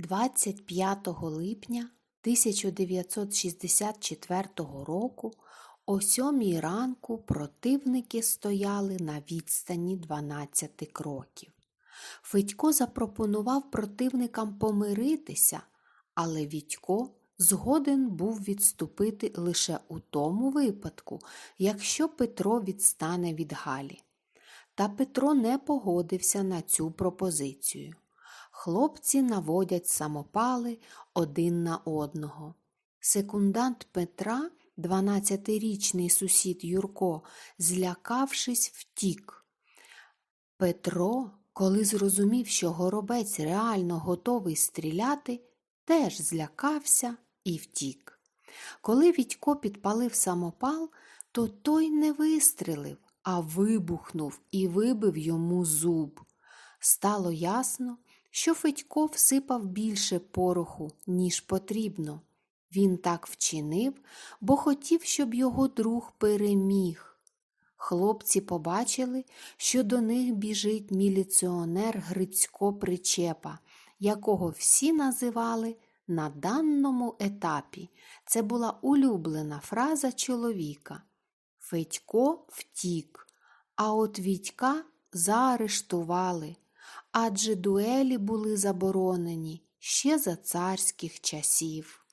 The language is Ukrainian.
25 липня 1964 року о сьомій ранку противники стояли на відстані 12 кроків. Федько запропонував противникам помиритися, але Вітько згоден був відступити лише у тому випадку, якщо Петро відстане від Галі. Та Петро не погодився на цю пропозицію. Хлопці наводять самопали один на одного. Секундант Петра, 12-річний сусід Юрко, злякавшись, втік. Петро, коли зрозумів, що горобець реально готовий стріляти, теж злякався і втік. Коли Вітько підпалив самопал, то той не вистрелив, а вибухнув і вибив йому зуб. Стало ясно, що Федько всипав більше пороху, ніж потрібно. Він так вчинив, бо хотів, щоб його друг переміг. Хлопці побачили, що до них біжить міліціонер Грицько Причепа, якого всі називали на даному етапі. Це була улюблена фраза чоловіка. Федько втік, а от Вітька заарештували, адже дуелі були заборонені ще за царських часів.